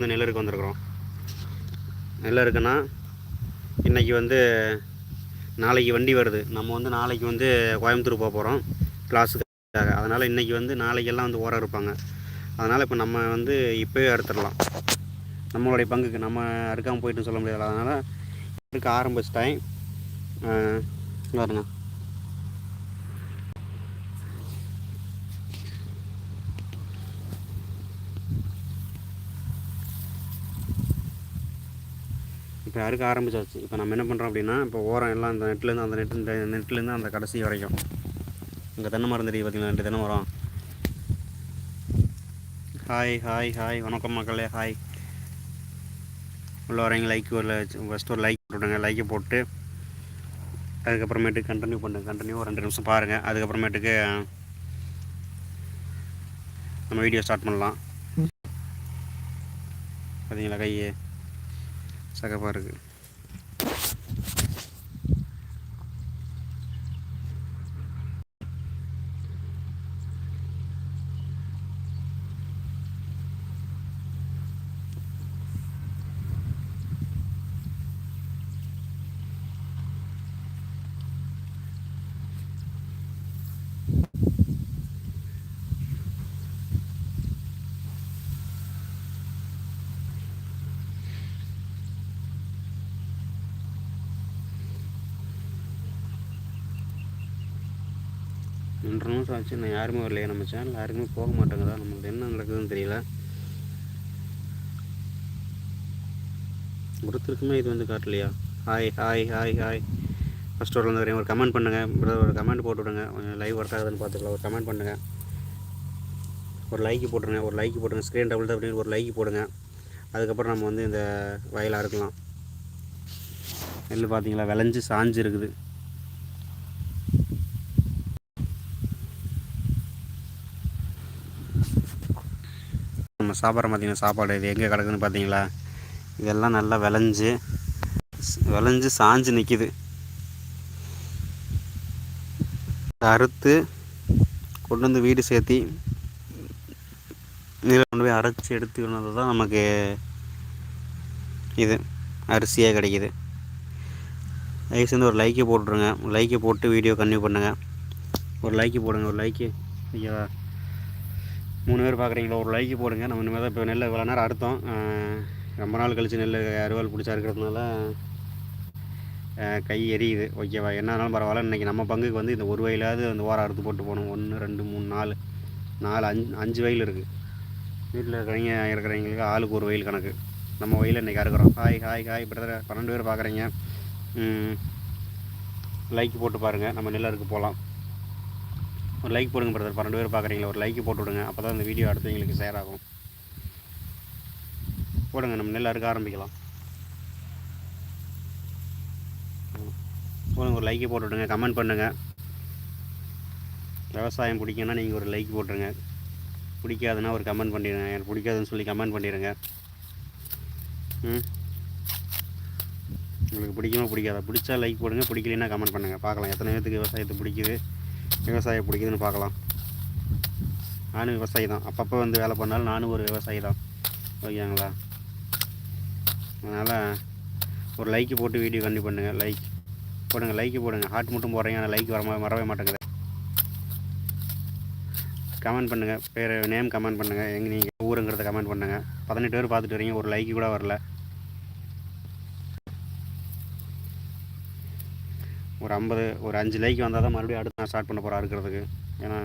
வந்து நெல்லருக்கு வந்திருக்கிறோம். நெல்லருக்குன்னா இன்றைக்கி வந்து நாளைக்கு வண்டி வருது. நம்ம வந்து நாளைக்கு வந்து கோயம்புத்தூர் போக போகிறோம் கிளாஸுக்காக. அதனால் இன்றைக்கி வந்து நாளைக்கெல்லாம் வந்து ஓரம் இருப்பாங்க. அதனால் இப்போ நம்ம வந்து இப்போவே அறுத்துடலாம் நம்மளுடைய பங்குக்கு நம்ம அறுக்காமல் போயிட்டுன்னு சொல்ல முடியாது அதனால் இருக்க ஆரம்பிச்சிட்டேன். பாருங்க. இப்போ அறுக்க ஆரம்பிச்சாச்சு. இப்போ நம்ம என்ன பண்ணுறோம் அப்படின்னா இப்போ ஓரம் எல்லாம் அந்த நெட்லேருந்து அந்த நெட் இந்த நெட்லேருந்து அந்த கடைசி வரைக்கும். இங்கே தென்னை மரம் தெரியுது பார்த்தீங்களா? ரெண்டு தென்னை மரம். ஹாய் ஹாய் ஹாய் வணக்கம் மக்களே ஹாய் உள்ள வரீங்க லைக் ஒரு ஃபஸ்ட்டு ஒரு லைக் போட்டுவிடுங்க லைக்கை போட்டு அதுக்கப்புறமேட்டு கண்டினியூ பண்ணுங்க. கண்டினியூ ஒரு ரெண்டு நிமிஷம் பாருங்கள் அதுக்கப்புறமேட்டுக்கு நம்ம வீடியோ ஸ்டார்ட் பண்ணலாம். பார்த்தீங்களா கையை? சகப்பாக இருக்குது. ரெண்டு நிமிஷம் ஆச்சு நான் யாருமே வரலையே நம்ம சேனல் யாருக்குமே போக மாட்டேங்குதா நம்மளுக்கு என்ன நடக்குதுன்னு தெரியல. ஒருத்தருக்குமே இது வந்து காட்டலையா? Hi hi hi hi first ஒரு வந்து ஒரு கமெண்ட் பண்ணுங்கள் பிரதர் ஒரு கமெண்ட் போட்டு விடுங்க. கொஞ்சம் லைவ் ஒர்க் ஆகுதுன்னு பார்த்துக்கலாம். ஒரு கமெண்ட் பண்ணுங்கள் ஒரு லைக் போட்டுருங்க. ஒரு லைக் போட்டுருங்க. ஸ்க்ரீன் டபுள் அப்படின்னு ஒரு லைக் போடுங்க. அதுக்கப்புறம் நம்ம வந்து இந்த வயலாக இருக்கலாம். நெல் பார்த்தீங்களா? விளைஞ்சு சாஞ்சு இருக்குது நம்ம சாப்பிட்ற பார்த்தீங்கன்னா சாப்பாடு இது எங்கே கிடக்குதுன்னு பார்த்தீங்களா? இதெல்லாம் நல்லா விளைஞ்சு விளைஞ்சு சாஞ்சு நிற்கிது அறுத்து கொண்டு வந்து வீடு சேர்த்தி இதில் கொண்டு போய் அரைச்சி எடுத்துக்கினது தான் நமக்கு இது. அரிசியாக கிடைக்கிது. தயவு சேர்ந்து ஒரு லைக்கை போட்டுருங்க. லைக்கை போட்டு வீடியோ கன்டினியூ பண்ணுங்கள் ஒரு லைக்கு போடுங்க. ஒரு லைக்கு ஐயா. மூணு பேர் பார்க்குறீங்களா ஒரு லைக்கு போடுங்க. நம்ம இனிமேல் தான் இப்போ நெல் இவ்வளோ நேரம் அறுத்தோம். ரொம்ப நாள் கழித்து நெல் அறுவாள் பிடிச்சா இருக்கிறதுனால கை எரியுது. ஓகேவா? என்னனாலும் பரவாயில்ல. இன்றைக்கி நம்ம பங்குக்கு வந்து இந்த ஒரு வயலாவது அந்த ஓரம் அறுத்து போட்டு போகணும். ஒன்று ரெண்டு மூணு நாலு நாலு அஞ்சு அஞ்சு வயல் இருக்குது வீட்டில் இருக்கிறவங்க இருக்கிறவங்களுக்கு ஆளுக்கு ஒரு வயல் கணக்கு. நம்ம வயலில் இன்றைக்கி அறுக்கிறோம். ஹாய் ஹாய் ஹாய் பிரதர் பன்னெண்டு பேர் பார்க்குறீங்க. லைக் போட்டு பாருங்கள் நம்ம நெல் அறுக்க போகலாம். ஒரு லைக் போடுங்க பிரதர் பன்னெண்டு பேர் பார்க்குறீங்களா ஒரு லைக் போட்டு விடுங்க. அப்போ தான் இந்த வீடியோ அடுத்தவங்களுக்கு ஷேர் ஆகும். போடுங்க நம்ம நெல் அறுக்க ஆரம்பிக்கலாம். போடுங்க ஒரு லைக்கை போட்டு விடுங்க. கமெண்ட் பண்ணுங்கள் விவசாயம் பிடிக்குன்னா நீங்கள் ஒரு லைக் போட்டுருங்க. பிடிக்காதுன்னா ஒரு கமெண்ட் பண்ணிடுங்க எனக்கு பிடிக்காதுன்னு சொல்லி கமெண்ட் பண்ணிடுங்க ம்? உங்களுக்கு பிடிக்குமா பிடிக்காதா? பிடிச்சா லைக் போடுங்க. பிடிக்கலன்னா கமெண்ட் பண்ணுங்கள் பார்க்கலாம். எத்தனை பேத்துக்கு விவசாயத்தை பிடிக்குது? விவசாயம் பிடிக்குதுன்னு பார்க்கலாம். நானும் விவசாயி தான். அப்பப்போ வந்து வேலை பண்ணாலும் நானும் ஒரு விவசாயி தான். ஓகேங்களா? அதனால் ஒரு லைக்கு போட்டு வீடியோ கண்டி பண்ணுங்கள் லைக் போடுங்க லைக்கு போடுங்க. ஹார்ட் மட்டும் போடுறீங்க ஆனால் லைக் வர வரவே மாட்டேங்குது. கமெண்ட் பண்ணுங்கள் பேர் நேம் கமெண்ட் பண்ணுங்கள் எங்கே நீங்கள் ஊருங்கிறத கமெண்ட் பண்ணுங்கள் பதினெட்டு பேர் பார்த்துட்டு வரீங்க. ஒரு லைக்கு கூட வரல. ஒரு ஐம்பது ஒரு அஞ்சு லைக் வந்தால் தான் மறுபடியும் அடுத்து நான் ஸ்டார்ட் பண்ண போகிறேன் இருக்கிறதுக்கு. ஏன்னா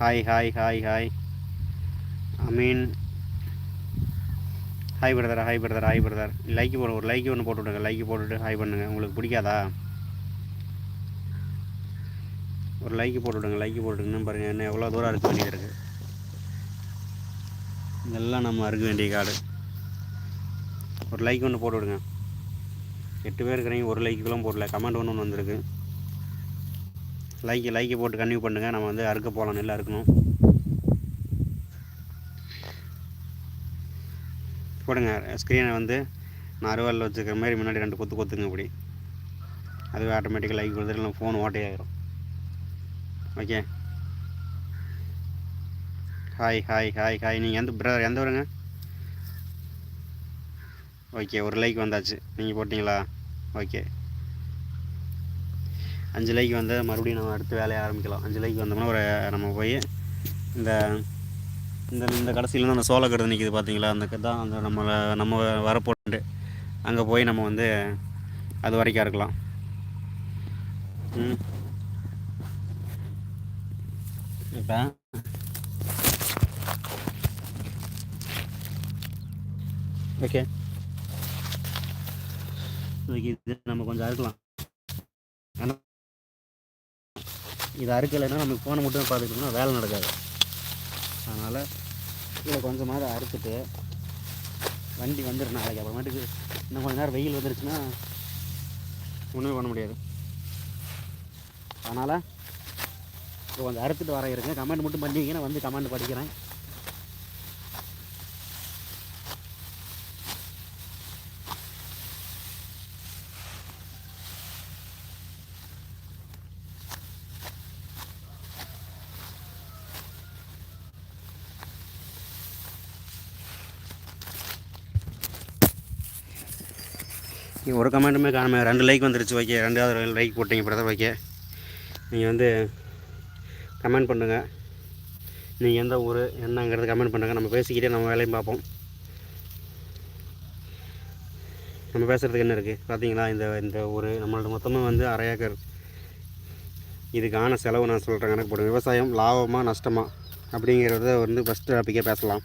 hi hi hi hi I mean hi brother hi brother hi brother like போட ஒரு லைக் ஒன்று போட்டு விடுங்க. லைக் போட்டுவிட்டு ஹாய் பண்ணுங்கள் உங்களுக்கு பிடிக்காதா? ஒரு லைக் போட்டு விடுங்க. லைக் போட்டுங்கன்னு பாருங்கள் என்ன எவ்வளோ தூரம் இருக்க வேண்டியது இருக்குது இதெல்லாம் நம்ம அறுக்க வேண்டிய காடு. ஒரு லைக் ஒன்று போட்டு விடுங்க. எட்டு பேர் இருக்கிறீங்க ஒரு லைக்குலாம் போடல. கமெண்ட் ஒன்று ஒன்று வந்திருக்கு. லைக்கு லைக்கை போட்டு கன்டினியூ பண்ணுங்கள் நம்ம வந்து அறுக்க போகலாம் நெல் அறுக்கணும் போடுங்க. ஸ்க்ரீனை வந்து நான் அறுவாலில் வச்சுக்கிற மாதிரி முன்னாடி ரெண்டு கொத்து கொத்துங்க இப்படி. அதுவே ஆட்டோமேட்டிக்காக லைக் கொடுத்துட்டு இல்லை phone ஓட்டையாகிடும் okay hi hi hi hi நீங்கள் எந்த பிரதர் எந்த ஊருங்க? ஓகே ஒரு லைக் வந்தாச்சு. நீங்கள் போட்டிங்களா? ஓகே அஞ்சு லைக் வந்து மறுபடியும் நம்ம அடுத்து வேலையை ஆரம்பிக்கலாம். அஞ்சு லைக் வந்தோம்னா ஒரு நம்ம போய் இந்த இந்த இந்த கடைசியில் அந்த அந்த சோளக்கருது நிற்கிது பார்த்தீங்களா அந்த தான் அந்த நம்மளை நம்ம வரப்போட்டு அங்கே போய் நம்ம வந்து அது வரைக்கும் இருக்கலாம். ம். இப்போ ஓகே ஓகே இது நம்ம கொஞ்சம் அறுக்கலாம். ஆனால் இது அறுக்கலைன்னா நம்ம ஃபோனை மட்டும் பார்த்துக்கிட்டோம்னா வேலை நடக்காது. அதனால் இதை கொஞ்சமாவது அறுத்துட்டு வண்டி வந்துடும் நாளைக்கு அப்புறமேட்டுக்கு இன்னும் கொஞ்ச நேரம் வெயில் வந்துருச்சுன்னா ஒன்றுமே பண்ண முடியாது. அதனால் இப்போ கொஞ்சம் அறுத்துட்டு வர இருங்க. கமெண்ட் மட்டும் பண்ணிங்கன்னா வந்து கமெண்ட் படிக்கிறேன் நீங்கள் ஒரு கமெண்ட்டுமே காணுமே ரெண்டு லைக் வந்துருச்சு ஓகே ரெண்டாவது லைக் போட்டீங்க பிரதர் ஓகே நீங்கள் வந்து கமெண்ட் பண்ணுங்கள் நீங்கள் எந்த ஊர் என்னங்கிறது கமெண்ட் பண்ணுங்கள் நம்ம பேசிக்கிட்டே நம்ம வேலையும் பார்ப்போம். நம்ம பேசுகிறதுக்கு என்ன இருக்குது பார்த்தீங்களா இந்த இந்த ஊர் நம்மளோட மொத்தமாக வந்து அரை ஏக்கர். இதுக்கான செலவு நான் சொல்கிறேன் கணக்கு போடுங்க. விவசாயம் லாபமாக நஷ்டமாக அப்படிங்கிறத வந்து ஃபஸ்ட்டு டாப்பிக்கே பேசலாம்.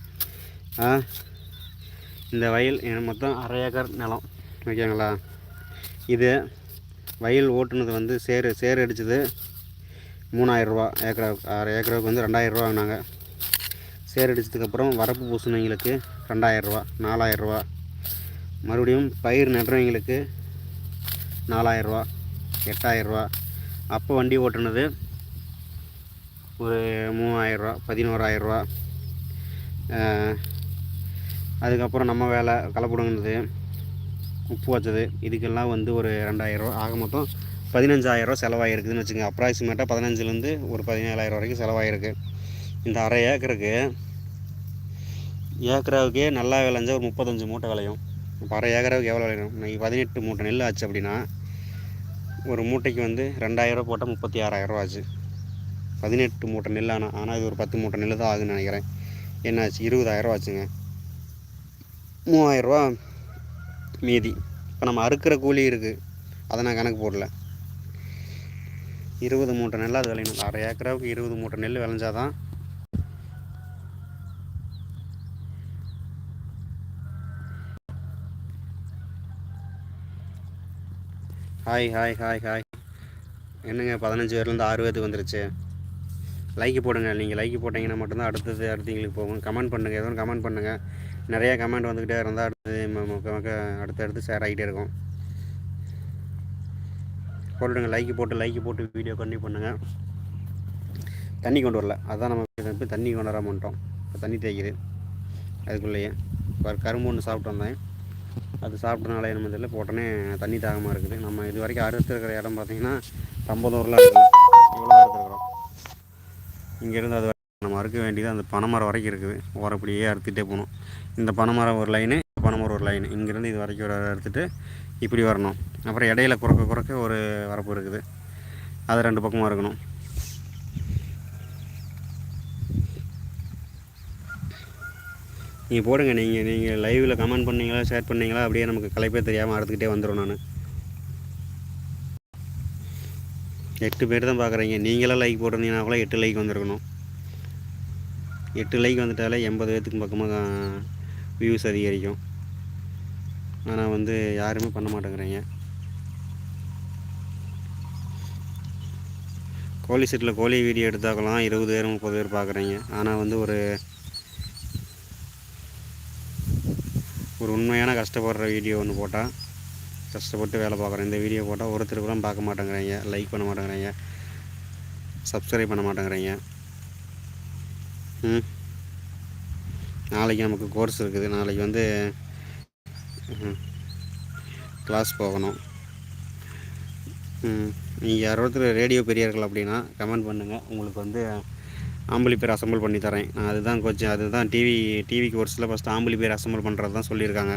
இந்த வயல் மொத்தம் அரை ஏக்கர் நிலம். ஓகேங்களா? இது வயல் ஓட்டுனது வந்து சேரு சேர் அடித்தது மூணாயிரரூபா ஏக்கராவுக்கு அரை ஏக்கராவுக்கு வந்து ரெண்டாயிரரூபா வாங்கினாங்க. சேர் அடித்ததுக்கப்புறம் வரப்பு பூசினவங்களுக்கு ரெண்டாயிரரூபா நாலாயிரரூபா. மறுபடியும் பயிர் நடுறவங்களுக்கு நாலாயிரரூபா எட்டாயிரரூபா. அப்போ வண்டி ஓட்டுனது ஒரு மூவாயிரரூவா பதினோராயிரரூவா அதுக்கப்புறம் நம்ம வேலை களை உப்பு வச்சது. இதுக்கெல்லாம் வந்து ஒரு ரெண்டாயிரரூவா ஆக மொத்தம் பதினஞ்சாயிரரூவா செலவாகிருக்குதுன்னு வச்சுங்க அப்ராக்சிமேட்டாக பதினஞ்சுலேருந்து ஒரு பதினேழாயிரம் வரைக்கும் செலவாகிருக்கு இந்த அரை ஏக்கருக்கு ஏக்கராவுக்கே நல்லா விளைஞ்சா ஒரு முப்பத்தஞ்சு மூட்டை விளையும். இப்போ அரை ஏக்கராவுக்கு எவ்வளோ விளையும்? இன்னைக்கு பதினெட்டு மூட்டை நெல் ஆச்சு அப்படின்னா ஒரு மூட்டைக்கு வந்து ரெண்டாயிரரூவா போட்டால் முப்பத்தி ஆறாயிரரூவா ஆச்சு. பதினெட்டு மூட்டை நெல் ஆனால் ஆனால் இது ஒரு பத்து மூட்டை நெல் தான் ஆகுதுன்னு நினைக்கிறேன். என்னாச்சு? இருபதாயிரரூவா ஆச்சுங்க. மூவாயிரரூவா மீதி. இப்போ நம்ம அறுக்கிற கூலி இருக்குது அதை நான் கணக்கு போடல. இருபது மூட்டை நெல் அது விளையணும். அரை ஏக்கராவுக்கு இருபது மூட்டை நெல் விளைஞ்சாதான் ஹாய் ஹாய் ஹாய் ஹாய் என்னங்க பதினஞ்சு பேர்லேருந்து ஆறு பேருக்கு வந்துருச்சு. லைக் போடுங்க. நீங்கள் லைக் போட்டிங்கன்னா மட்டும்தான் அடுத்தது அடுத்தவங்களுக்கு போகும். கமெண்ட் பண்ணுங்கள் எதுவும் கமெண்ட் பண்ணுங்கள் நிறைய கமெண்ட் வந்துக்கிட்டே இருந்தால் அடுத்து மக்க மக்க அடுத்தடுத்து ஷேர் ஆகிட்டே இருக்கும். போட்டுடுங்க லைக் போட்டு லைக் போட்டு வீடியோ கண்டினியூ பண்ணுங்கள் தண்ணி கொண்டு வரல. அதுதான் நம்ம இப்போ தண்ணி கொண்டு வராமல் மாட்டோம் இப்போ தண்ணி தேய்க்குது. அதுக்குள்ளேயே இப்போ கரும்பு ஒன்று சாப்பிட்டு வந்தேன். அது சாப்பிட்டனால என்ன தெரியல. போட்டோன்னே தண்ணி தாகமாக இருக்குது. நம்ம இது வரைக்கும் அறுத்து இருக்கிற இடம் பார்த்தீங்கன்னா தம்பதூரில் இருக்குது இவ்வளோ இருக்கிறோம் இங்கேருந்து அது நம்ம அறுக்க வேண்டியது அந்த பனைமரம் வரைக்கும் இருக்குது. ஓரப்படியே அறுத்துகிட்டே அறுத்துட்டே போகணும். இந்த பனைமரம் ஒரு லைனு பனைமரம் ஒரு லைனு இங்கேருந்து இது வரைக்கும் ஒரு அறுத்துட்டு இப்படி வரணும். அப்புறம் இடையில குறக்க குறக்க ஒரு வரப்பு இருக்குது. அது ரெண்டு பக்கமாக இருக்கணும் நீங்கள் போடுங்க. நீங்கள் நீங்கள் லைவில் கமெண்ட் பண்ணீங்களா ஷேர் பண்ணீங்களா அப்படியே நமக்கு கலைப்பே தெரியாமல் அறுத்துக்கிட்டே வந்துடும் நான். எட்டு பேர் தான் பார்க்குறீங்க. நீங்களாம் லைக் போட்டிருந்தீங்கன்னா கூட எட்டு லைக் வந்திருக்கணும். எட்டு லைக் வந்துட்டாலே எண்பது பேர்த்துக்கு பக்கமாக வியூஸ் அதிகரிக்கும். ஆனால் வந்து யாருமே பண்ண மாட்டேங்கிறீங்க. கோழி செட்டில் கோழி வீடியோ எடுத்தாக்கலாம். இருபது பேர் முப்பது பேர் பார்க்குறீங்க ஆனால் வந்து ஒரு ஒரு உண்மையான கஷ்டப்படுற வீடியோ ஒன்று போட்டால் கஷ்டப்பட்டு வேலை பார்க்குறேன் இந்த வீடியோ போட்டால் ஒருத்தர் கூட பார்க்க மாட்டேங்கிறீங்க. லைக் பண்ண மாட்டேங்கிறீங்க. சப்ஸ்கிரைப் பண்ண மாட்டேங்கிறீங்க. நாளைக்கு நமக்கு கோர்ஸ் இருக்குது. நாளைக்கு வந்து கிளாஸ் போகணும். ம். நீங்கள் யாரோ ஒருத்தர் ரேடியோ பெரியார்கள் அப்படின்னா கமெண்ட் பண்ணுங்கள் உங்களுக்கு வந்து ஆம்பளி பேர் அசம்பிள் பண்ணி தரேன். நான் அதுதான் கொஞ்சம் அதுதான் டிவி டிவி கோர்ஸில் ஃபஸ்ட்டு ஆம்பளி பேர் அசம்பிள் பண்ணுறது தான் சொல்லியிருக்காங்க.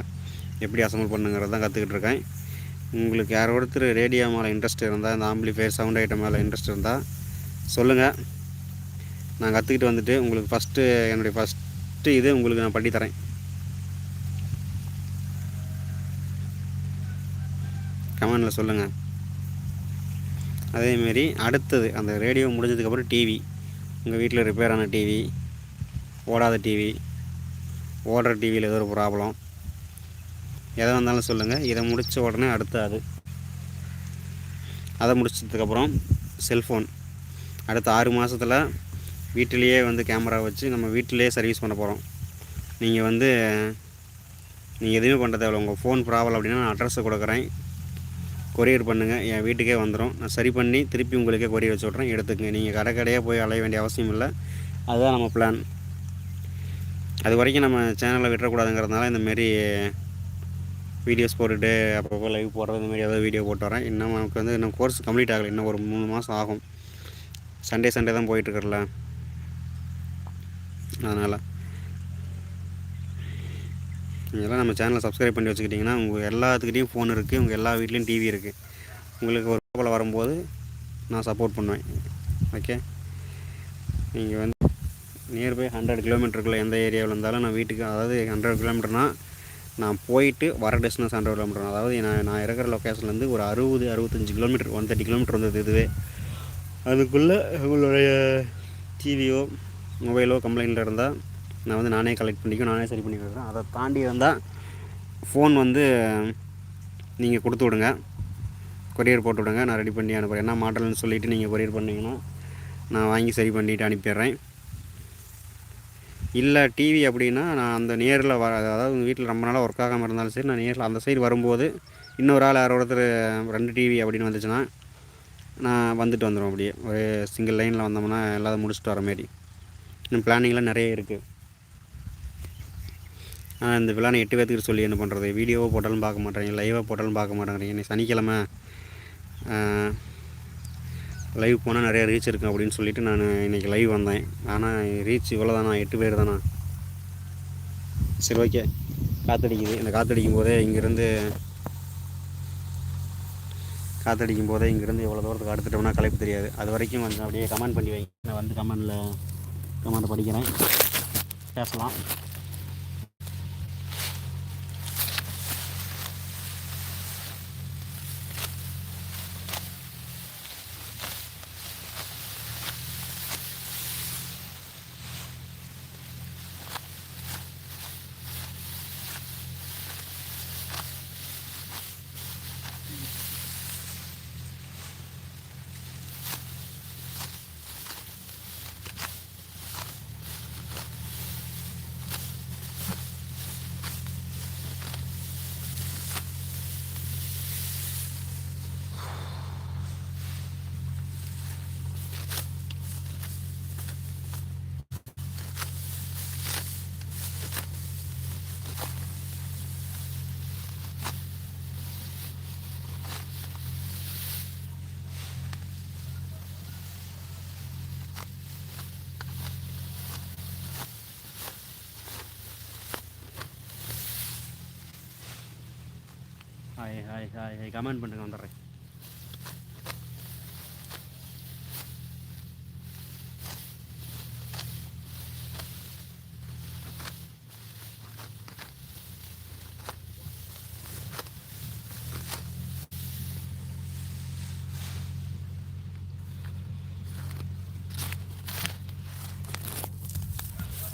எப்படி அசம்பிள் பண்ணுங்கிறது தான் கற்றுக்கிட்டு இருக்கேன். உங்களுக்கு யாரோ ஒருத்தர் ரேடியோ மேலே இன்ட்ரெஸ்ட் இருந்தால் இந்த ஆம்பளி பேர் சவுண்ட் ஐட்டம் மேலே இன்ட்ரெஸ்ட் இருந்தால் சொல்லுங்கள் நான் கற்றுக்கிட்டு வந்துட்டு உங்களுக்கு ஃபஸ்ட்டு என்னுடைய ஃபஸ்ட்டு இது உங்களுக்கு நான் பண்ணி தரேன். கமெண்டில் சொல்லுங்கள் அதேமாரி அடுத்தது அந்த ரேடியோ முடிஞ்சதுக்கப்புறம் டிவி உங்கள் வீட்டில் ரிப்பேர் ஆன டிவி ஓடாத டிவி ஓடுற டிவியில் ஏதோ ஒரு ப்ராப்ளம் எதை வந்தாலும் சொல்லுங்கள் இதை முடித்த உடனே அடுத்து அது. அதை முடிச்சதுக்கப்புறம் செல்ஃபோன் அடுத்த ஆறு மாதத்தில் வீட்டிலேயே வந்து கேமரா வச்சு நம்ம வீட்டிலேயே சர்வீஸ் பண்ண போகிறோம் நீங்கள் வந்து நீங்கள் எதுவுமே பண்ண தேவையில்ல உங்கள் ஃபோன் ப்ராப்ளம் அப்படின்னா நான் அட்ரஸை கொடுக்குறேன். கொரியர் பண்ணுங்கள் என் வீட்டுக்கே வந்துடும் நான் சரி பண்ணி திருப்பி உங்களுக்கே கொரியர் வச்சு விட்றேன் எடுத்துக்கங்க. நீங்கள் கடை கடையாக போய் அலைய வேண்டிய அவசியம் இல்லை. அதுதான் நம்ம பிளான் அது வரைக்கும் நம்ம சேனலில் விட்டுறக்கூடாதுங்கிறதுனால இந்தமாரி வீடியோஸ் போட்டுட்டு அப்பப்போ லைவ் போடுறது இந்தமாரி ஏதாவது வீடியோ போட்டு வரேன். இன்னும் நமக்கு வந்து இன்னும் கோர்ஸ் கம்ப்ளீட் ஆகலை. இன்னும் ஒரு மூணு மாதம் ஆகும். சண்டே சண்டே தான் போயிட்டுருக்குறல அதனால். இதெல்லாம் நம்ம சேனலை சப்ஸ்கிரைப் பண்ணி வச்சுக்கிட்டிங்கன்னா உங்கள் எல்லாத்துக்கிட்டையும் ஃபோன் இருக்குது உங்கள் எல்லா வீட்லேயும் டிவி இருக்குது உங்களுக்கு ஒரு போல் வரும்போது நான் சப்போர்ட் பண்ணுவேன். ஓகே நீங்கள் வந்து நியர்பை ஹண்ட்ரட் கிலோமீட்டருக்குள்ளே எந்த ஏரியாவில் இருந்தாலும் நான் வீட்டுக்கு அதாவது ஹண்ட்ரட் கிலோமீட்டர்னால் நான் போயிட்டு வர டிஸ்டன்ஸ் ஹண்ட்ரட் கிலோமீட்டர் அதாவது நான் நான் இருக்கிற லொக்கேஷன்லேருந்து ஒரு அறுபது அறுபத்தஞ்சி கிலோமீட்டர் ஒன் தேர்ட்டி கிலோமீட்டர் வந்தது இதுவே. அதுக்குள்ளே உங்களுடைய டிவியோ மொபைலோ கம்ப்ளைண்ட்டில் இருந்தால் நான் வந்து நானே கலெக்ட் பண்ணிக்கும் நானே சரி பண்ணி கொடுக்குறேன். அதை தாண்டி இருந்தால் ஃபோன் வந்து நீங்கள் கொடுத்து விடுங்க. கொரியர் போட்டு விடுங்க நான் ரெடி பண்ணி அனுப்புகிறேன் என்ன மாடல்னு சொல்லிவிட்டு நீங்கள் கொரியர் பண்ணிங்கன்னா நான் வாங்கி சரி பண்ணிவிட்டு அனுப்பிடுறேன். இல்லை டிவி அப்படின்னா நான் அந்த நேரில் வர அதாவது உங்கள் வீட்டில் ரொம்ப நாளாக ஒர்க் ஆகாமல் இருந்தாலும் சரி நான் நேரில் அந்த சைடு வரும்போது இன்னொரு ஆள் யாரோ ஒருத்தர் ரெண்டு டிவி அப்படின்னு வந்துச்சுன்னா நான் வந்துட்டு வந்துடும் அப்படியே. ஒரு சிங்கிள் லைனில் வந்தோம்னா எல்லாத்தையும் முடிச்சுட்டு வர மாரி இன்னும் பிளானிங்லாம் நிறைய இருக்குது ஆனால் இந்த விழா எட்டு பேர்த்துக்கு சொல்லி என்ன பண்ணுறது வீடியோவாக போட்டாலும் பார்க்க மாட்டேறீங்க லைவாக போட்டாலும் பார்க்க மாட்டேங்கிறீங்க. இன்னைக்கு சனிக்கிழமை லைவ் போனால் நிறைய ரீச் இருக்கும் அப்படின்னு சொல்லிட்டு நான் இன்றைக்கி லைவ் வந்தேன். ஆனால் ரீச் இவ்வளோ தானா எட்டு பேர் தானா சரி ஓகே காற்றடிக்குது இந்த காற்றடிக்கும் போதே இங்கேருந்து காற்றடிக்கும் போதே இங்கேருந்து எவ்வளோ தூரத்துக்கு அடுத்துட்டோம்னா கலைப்பு தெரியாது. அது வரைக்கும் கொஞ்சம் அப்படியே கமெண்ட் பண்ணி வைங்க. நான் வந்து கமெண்டில் கமெண்ட் படிக்கிறேன். பேசலாம். Hi hi hi hi comment பண்ணுங்க வந்துடுறேன்.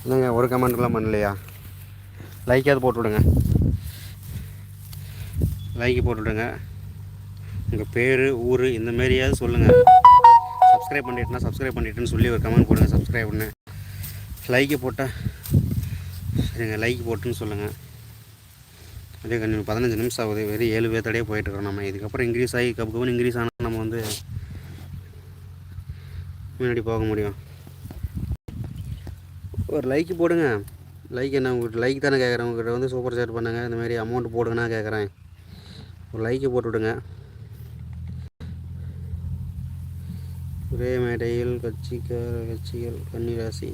இல்லைங்க ஒரு கமெண்ட்லாம் பண்ணலையா? லைக்காவது போட்டு விடுங்க லைக் போட்டுவிடுங்க. உங்கள் பேர் ஊர் இந்த மாரியாவது சொல்லுங்கள் சப்ஸ்கிரைப் பண்ணிட்டுனா சப்ஸ்கிரைப் பண்ணிட்டுன்னு சொல்லி ஒரு கமெண்ட் போடுங்க சப்ஸ்கிரைப் பண்ணு லைக்கு போட்டால் சரிங்க லைக் போட்டுன்னு சொல்லுங்கள் அதே கொஞ்சம் பதினஞ்சு நிமிஷம் ஆகுது வெறும் ஏழு பேர்த்தடையே போயிட்டுருக்கோம் நம்ம. இதுக்கப்புறம் இன்க்ரீஸ் ஆகி கப்பு கப்புன்னு இன்க்ரீஸ் ஆனால் நம்ம வந்து முன்னாடி போக முடியும். ஒரு லைக் போடுங்க. லைக் என்ன உங்களுக்கு லைக் தானே கேட்குறேன். உங்கள்கிட்ட வந்து சூப்பர் சேட் பண்ணுங்கள் இந்த மாதிரி அமௌண்ட் போடுங்கன்னா கேட்குறேன். ஒரு லைக்கை போட்டுவிடுங்க. ஒரே மேடையில் கட்சிக்க கட்சிகள் கன்னிராசி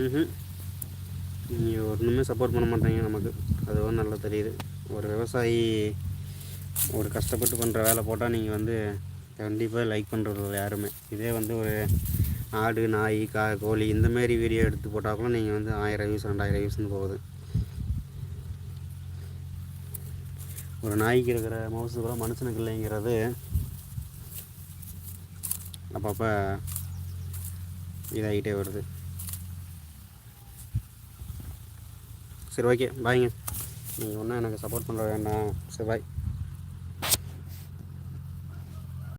ம் நீங்கள் ஒன்றுமே சப்போர்ட் பண்ண மாட்டேங்க நமக்கு. அதுவும் நல்லா தெரியுது. ஒரு விவசாயி ஒரு கஷ்டப்பட்டு பண்ணுற வேலை போட்டால் நீங்கள் வந்து கண்டிப்பாக லைக் பண்ணுறது யாருமே. இதே வந்து ஒரு ஆடு நாய் கா கோழி இந்தமாரி வீடியோ எடுத்து போட்டால் கூட நீங்கள் வந்து ஆயிரம் வியூஸ் ரெண்டாயிரம் வியூஸ்னு போகுது. ஒரு நாய்க்கு இருக்கிற மவுசு கூட மனுஷனுக்கு இல்லைங்கிறது அப்பப்போ இதாகிட்டே வருது. சரி ஓகே பாய்ங்க நீங்கள் ஒன்றும் எனக்கு சப்போர்ட் பண்ண வேண்டாம். சரி பாய்